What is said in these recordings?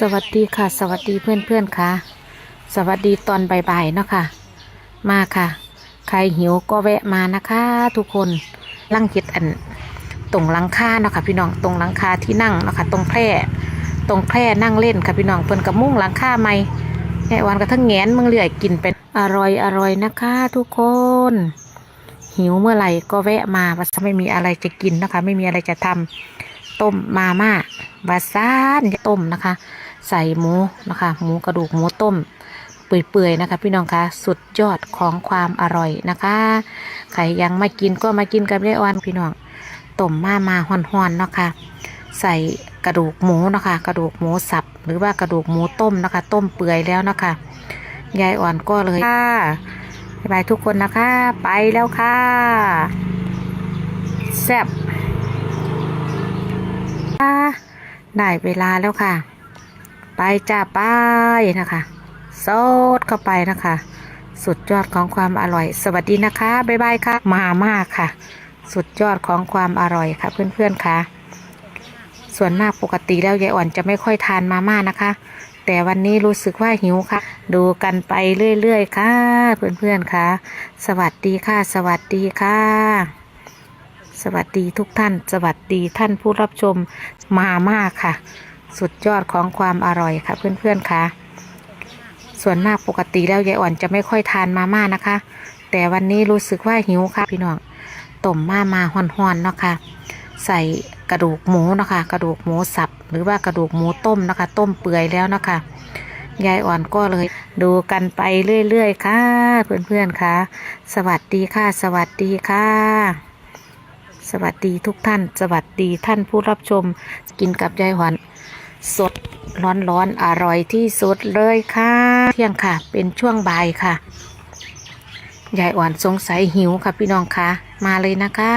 สวัสดีค่ะ สวัสดีเพื่อนเพื่อนๆค่ะ สวัสดีตอนบ่ายๆเนาะค่ะ มาค่ะ ใครหิวก็แวะมานะคะ ทุกคนลังเห็ดอันตรงหลังคาเนาะค่ะ พี่น้องตรงหลังคาที่นั่งเนาะค่ะตรงแพร่ตรงแพร่นั่งเล่นค่ะพี่น้องเพิ่นกับมุ้งหลังคาใหม่แม่วันกระทั่งแงนมึงเหลื่อยกินเป็นอร่อยอร่อยนะคะ ทุกคน หิวเมื่อไหร่ก็แวะมาว่าะไม่มีอะไรจะกินนะคะ ไม่มีอะไรจะทำต้มมาม่าบาซานต้มนะคะ ใส่หมูนะคะหมูกระดูกหมูต้มเปื่อยๆนะคะ พี่น้องคะสุดยอดของความอร่อยนะคะใครยังไม่กินก็มากินกับยายอ่อนพี่น้องต้มมามาห่อนๆเนาะค่ะใส่กระดูกหมูนะคะ กระดูกหมูสับ หรือว่ากระดูกหมูต้มนะคะ ต้มเปื่อยแล้วนะคะยายอ่อนก็เลยค่ะบ๊ายบายทุกคนนะคะ ไปแล้วค่ะแซ่บค่ะได้เวลาแล้วค่ะ ไปจ้าไปนะคะซดเข้าไปนะคะ สุดยอดของความอร่อย สวัสดีนะคะ บ๊ายบายค่ะ มามากค่ะ สุดยอดของความอร่อยค่ะ เพื่อนๆค่ะ ส่วนมากปกติแล้วยายอ่อนจะไม่ค่อยทานมาม่านะคะ แต่วันนี้รู้สึกว่าหิวค่ะ ดูกันไปเรื่อยๆค่ะ เพื่อนๆค่ะ สวัสดีค่ะ สวัสดีค่ะสวัสดีทุกท่าน สวัสดีท่านผู้รับชมมามากค่ะ สุดยอดของความอร่อยค่ะ เพื่อนๆค่ะ ส่วนมากปกติแล้วยายอ่อนจะไม่ค่อยทานมาม่านะคะ แต่วันนี้รู้สึกว่าหิวค่ะพี่น้องต้มมามาห่อนๆเนาะค่ะใส่กระดูกหมูเนาะคะกระดูกหมูสับ หรือว่ากระดูกหมูต้มนะคะ ต้มเปื่อยแล้วเนาะคะยายอ่อนก็เลย ดูกันไปเรื่อยๆค่ะ เพื่อนๆค่ะ สวัสดีค่ะ สวัสดีค่ะ สวัสดีทุกท่าน สวัสดีท่านผู้รับชม กินกับยายหวัน สดร้อนๆอร่อยที่สุดเลยค่ะ เที่ยงค่ะ เป็นช่วงบ่ายค่ะยายอ่อนสงสัยหิวค่ะพี่น้องค่ะมาเลยนะคะ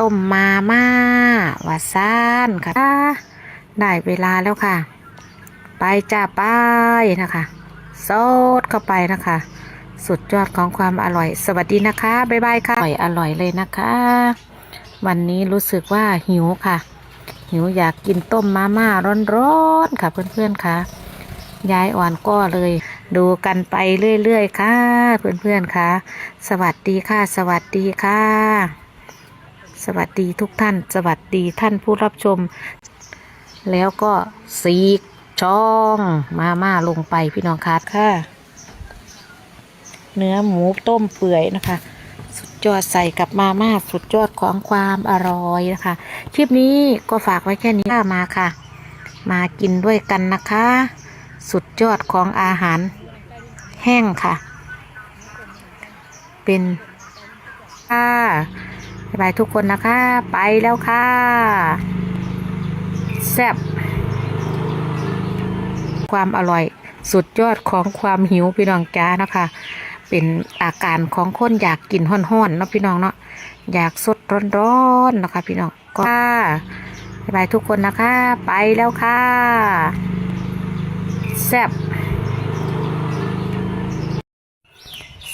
ต้มมาม่าวาซานค่ะ ได้เวลาแล้วค่ะ ไปจ้าไปนะคะซดเข้าไปนะคะ สุดยอดของความอร่อย สวัสดีนะคะ บ๊ายบายค่ะ อร่อยอร่อยเลยนะคะ วันนี้รู้สึกว่าหิวค่ะ หิวอยากกินต้มมาม่าร้อนๆค่ะเพื่อนๆค่ะยายอ่อนก็เลย ดูกันไปเรื่อยๆค่ะ เพื่อนๆค่ะ สวัสดีค่ะ สวัสดีค่ะ สวัสดีทุกท่าน สวัสดีท่านผู้รับชม แล้วก็สีกช่องมาม่าลงไปพี่น้องคาดค่ะ เนื้อหมูต้มเปื่อยนะคะ ยอดใส่กับมาม่าสุดยอดของความอร่อยนะคะ คลิปนี้ก็ฝากไว้แค่นี้ค่ะมาค่ะ มากินด้วยกันนะคะ สุดยอดของอาหาร แห้งค่ะ เป็นค่ะบ๊ายบายทุกคนนะคะ ไปแล้วค่ะ แซ่บความอร่อย สุดยอดของความหิวพี่น้องจ้านะคะ เป็นอาการของคนอยากกินห้อนๆเนาะพี่น้องเนาะอยากสดร้อนๆนะคะพี่น้องก็บ๊ายบายทุกคนนะคะ ไปแล้วค่ะแซ่บ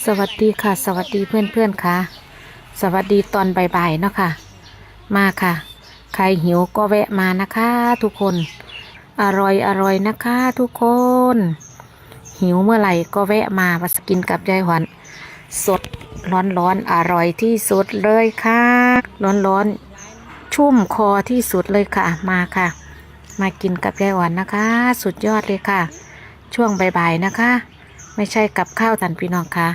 สวัสดีค่ะ สวัสดีเพื่อนๆค่ะ สวัสดีตอนบ่ายๆเนาะค่ะ มาค่ะ ใครหิวก็แวะมานะคะ ทุกคน อร่อยอร่อยนะคะ ทุกคน หิวเมื่อไหร่ก็แวะมามากินกับยายหวันสดร้อนร้อนๆอร่อยที่สุดเลยค่ะร้อนร้อนๆชุ่มคอที่สุดเลยค่ะมาค่ะ มากินกับยายหวันนะคะ สุดยอดเลยค่ะ ช่วงบ่ายๆนะคะ ไม่ใช่กับข้าวตันพี่น้องค่ะ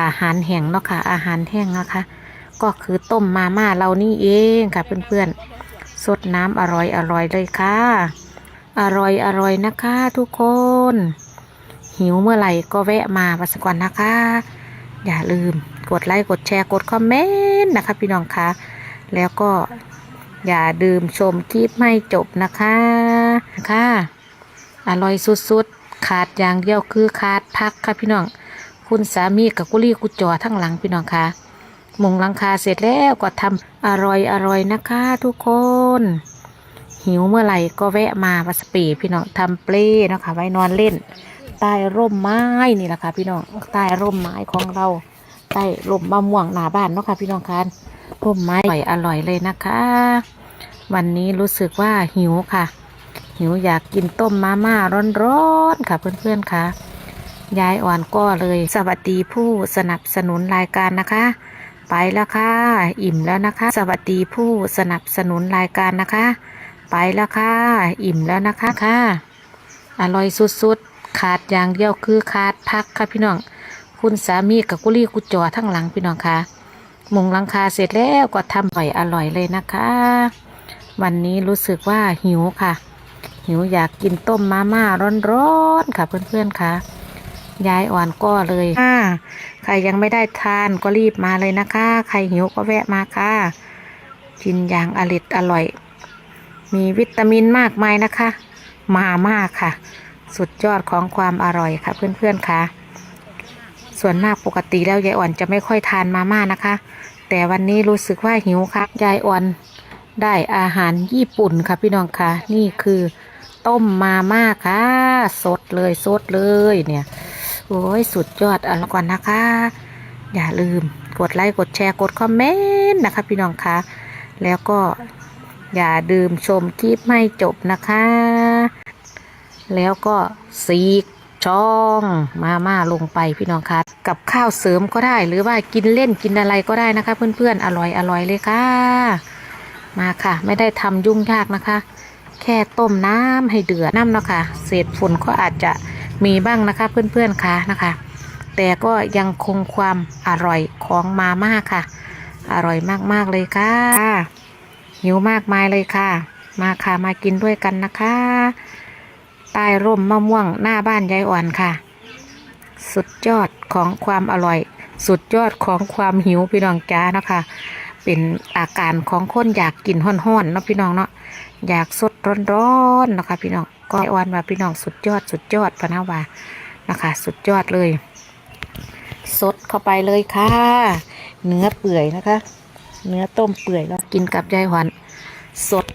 อาหารแห้งเนาะค่ะ อาหารแห้งนะคะ ก็คือต้มมาม่าเรานี่เองค่ะเพื่อนๆสดน้ำอร่อยอร่อยเลยค่ะ อร่อยอร่อยนะคะทุกคน หิวเมื่อไหร่ก็แวะมาวัสก่อนนะคะ อย่าลืมกดไลค์กดแชร์กดคอมเมนต์นะคะพี่น้องคะแล้วก็อย่าดื่มชมคลิปไม่จบนะคะค่ะอร่อยสุดๆ ขาดอย่างเดียวคือขาดพักค่ะพี่น้อง คุณสามีกับกุลี่กุจอทั้งหลังพี่น้องคะมุงหลังคาเสร็จแล้วก็ทำอร่อยอร่อยนะคะทุกคน หิวเมื่อไหร่ก็แวะมาวัสปีพี่น้องทำเปลนะคะไว้นอนเล่น ใต้ร่มไม้นี่แหละค่ะพี่น้องใต้ร่มไม้ของเราใต้ร่มมะม่วงหน้าบ้านเนาะค่ะพี่น้องคะร่มไม้อร่อยอร่อยเลยนะคะ วันนี้รู้สึกว่าหิวค่ะ หิวอยากกินต้มมาม่าร้อนๆค่ะเพื่อนๆค่ะยายอ่อนก็เลยสวัสดีผู้สนับสนุนรายการนะคะ ไปแล้วค่ะ อิ่มแล้วนะคะ สวัสดีผู้สนับสนุนรายการนะคะ ไปแล้วค่ะ อิ่มแล้วนะคะค่ะ อร่อยสุดๆ ขาดอย่างเดียวคือขาดพักค่ะพี่น้อง คุณสามีกับกุลี่กุจอทั้งหลังพี่น้องค่ะ มุงหลังคาเสร็จแล้วก็ทำอร่อยอร่อยเลยนะคะ วันนี้รู้สึกว่าหิวค่ะ หิวอยากกินต้มมาม่าร้อนๆค่ะเพื่อนๆค่ะยายอ่อนก็เลยค่ะใครยังไม่ได้ทานก็รีบมาเลยนะคะ ใครหิวก็แวะมาค่ะ กินอย่างอริดอร่อย มีวิตามินมากมายนะคะ มาม่าค่ะ สุดยอดของความอร่อยค่ะ เพื่อนๆค่ะ ส่วนมากปกติแล้วยายอ่อนจะไม่ค่อยทานมาม่านะคะ แต่วันนี้รู้สึกว่าหิวค่ะยายอ่อนได้อาหารญี่ปุ่นค่ะพี่น้องค่ะ นี่คือต้มมาม่าค่ะ สดเลยสดเลยเนี่ย โอ้ยสุดยอดเอาละก่อนนะคะ อย่าลืมกดไลค์กดแชร์กดคอมเมนต์นะคะ พี่น้องคะแล้วก็อย่าดื่มชมคลิปไม่จบนะคะ แล้วก็สีกช่องมาม่าลงไปพี่น้องคะกับข้าวเสริมก็ได้ หรือว่ากินเล่นกินอะไรก็ได้นะคะ เพื่อนๆอร่อยอร่อยเลยค่ะ มาค่ะ ไม่ได้ทำยุ่งยากนะคะ แค่ต้มน้ำให้เดือดน้ำเนาะค่ะเศษฝุ่นก็อาจจะมีบ้างนะคะ เพื่อนๆค่ะนะคะ แต่ก็ยังคงความอร่อยของมาม่าค่ะ อร่อยมากๆเลยค่ะหิวมากมายเลยค่ะ มาค่ะมากินด้วยกันนะคะ ใต้ร่มมะม่วงหน้าบ้านยายอ่อนค่ะ สุดยอดของความอร่อย สุดยอดของความหิวพี่น้องจ้านะคะ เป็นอาการของคนอยากกินห้อนๆเนาะพี่น้องเนาะอยากสดร้อนๆนะคะ พี่น้องก็ยายอ่อนว่าพี่น้องสุดยอดสุดยอดพะนะว่านะคะ สุดยอดเลย สดเข้าไปเลยค่ะ เนื้อเปื่อยนะคะ เนื้อต้มเปื่อยแล้วกินกับยายหวันสด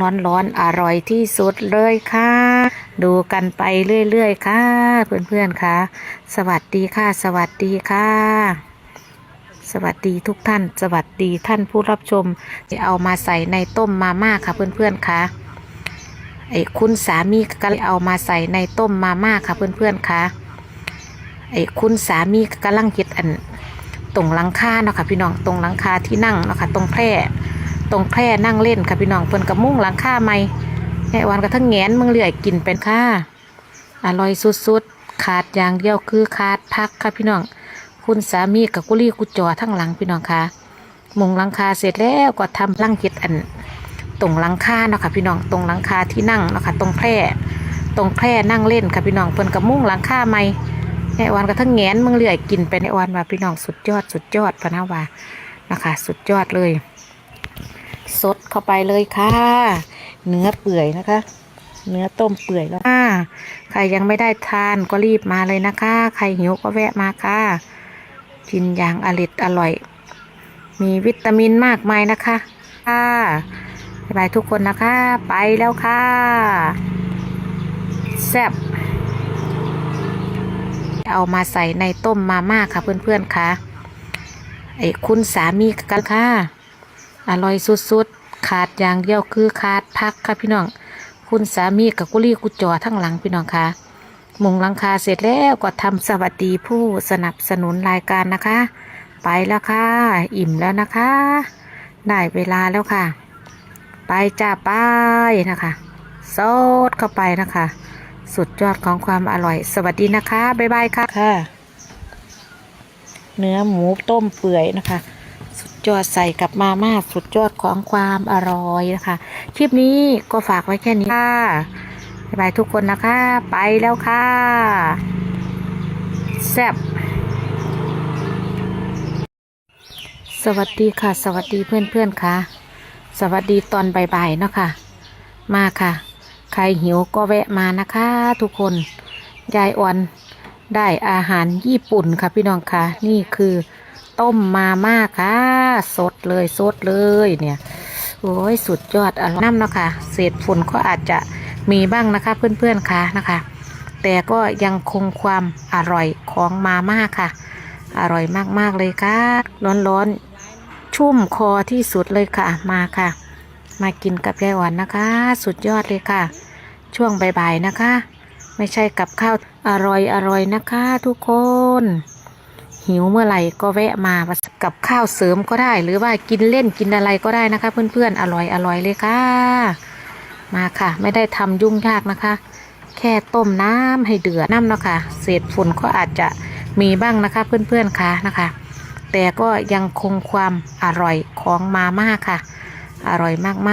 ร้อนๆอร่อยที่สุดเลยค่ะ ดูกันไปเรื่อยๆค่ะ เพื่อนๆค่ะ สวัสดีค่ะ สวัสดีค่ะ สวัสดีทุกท่าน สวัสดีท่านผู้รับชม จะเอามาใส่ในต้มมาม่าค่ะ เพื่อนๆค่ะไอ้คุณสามีก็เลยเอามาใส่ในต้มมาม่าค่ะ เพื่อนๆค่ะไอ้คุณสามีกำลังเฮ็ดอันตรงหลังคาเนาะค่ะพี่น้องตรงหลังคาที่นั่งเนาะค่ะตรงแพร่ตรงแพร่นั่งเล่นค่ะพี่น้องเพิ่นกับมุ้งหลังคาใหม่ แม่วันก็ทั้งแงนมึงเหลื่อยกินเป็นค่ะอร่อยสุดๆ ขาดอย่างเดียวคือขาดพักค่ะพี่น้อง คุณสามีกับกุลี่กุจอทั้งหลังพี่น้องค่ะมุงหลังคาเสร็จแล้วก็ทำลังเฮ็ดอัน ตรงหลังคาเนาะค่ะพี่น้องตรงหลังคาที่นั่งเนาะค่ะตรงแพร่ตรงแพร่นั่งเล่นค่ะพี่น้องเพิ่นกับมุ้งหลังคาใหม่ในวันก็ทั้งแงนมึงเลื่อยกินไปในวันว่าพี่น้องสุดยอดสุดยอดพะนะว่านะคะ สุดยอดเลย สดเข้าไปเลยค่ะ เนื้อเปื่อยนะคะ เนื้อต้มเปื่อยแล้วค่ะใครยังไม่ได้ทานก็รีบมาเลยนะคะ ใครหิวก็แวะมาค่ะกินอย่างอริดอร่อย มีวิตามินมากมายนะคะค่ะบ๊ายบายทุกคนนะคะ ไปแล้วค่ะแซ่บเอามาใส่ในต้มมาม่าค่ะเพื่อนๆค่ะไอ้คุณสามีกันค่ะ อร่อยสุดๆ ขาดอย่างเดียวคือขาดพักค่ะพี่น้อง คุณสามีกับกุลี่กุจอทั้งหลังพี่น้องค่ะมุงหลังคาเสร็จแล้วก็ทำสวัสดีผู้สนับสนุนรายการนะคะ ไปแล้วค่ะ อิ่มแล้วนะคะ ได้เวลาแล้วค่ะ ไปจ้าไปนะคะซดเข้าไปนะคะ สุดยอดของความอร่อย สวัสดีนะคะ บ๊ายบายค่ะค่ะเนื้อหมูต้มเปื่อยนะคะ สุดยอดใส่กับมาม่าสุดยอดของความอร่อยนะคะ คลิปนี้ก็ฝากไว้แค่นี้ค่ะบ๊ายบายทุกคนนะคะ ไปแล้วค่ะ แซ่บสวัสดีค่ะ สวัสดีเพื่อนๆค่ะ สวัสดีตอนบ่ายๆเนาะค่ะ มาค่ะ ใครหิวก็แวะมานะคะ ทุกคนยายอ่อนได้อาหารญี่ปุ่นค่ะพี่น้องค่ะ นี่คือ ต้มมาม่าค่ะ สดเลยสดเลยเนี่ยโอ้ยสุดยอดอร่อยน้ำเนาะค่ะเศษฝุ่นก็อาจจะมีบ้างนะคะ เพื่อนๆค่ะนะคะ แต่ก็ยังคงความอร่อยของมาม่าค่ะ อร่อยมากๆเลยค่ะ ร้อนๆชุ่มคอที่สุดเลยค่ะมาค่ะ มากินกับยายอ่อนนะคะ สุดยอดเลยค่ะ ช่วงบ่ายๆนะคะ ไม่ใช่กับข้าวอร่อยอร่อยนะคะ ทุกคน หิวเมื่อไหร่ก็แวะมากับข้าวเสริมก็ได้ หรือว่ากินเล่นกินอะไรก็ได้นะคะ เพื่อนๆอร่อยอร่อยเลยค่ะ มาค่ะ ไม่ได้ทำยุ่งยากนะคะ แค่ต้มน้ำให้เดือดน้ำเนาะค่ะเศษฝุ่นก็อาจจะมีบ้างนะคะ เพื่อนๆค่ะนะคะ แต่ก็ยังคงความอร่อยของมาม่าค่ะ อร่อยมากๆ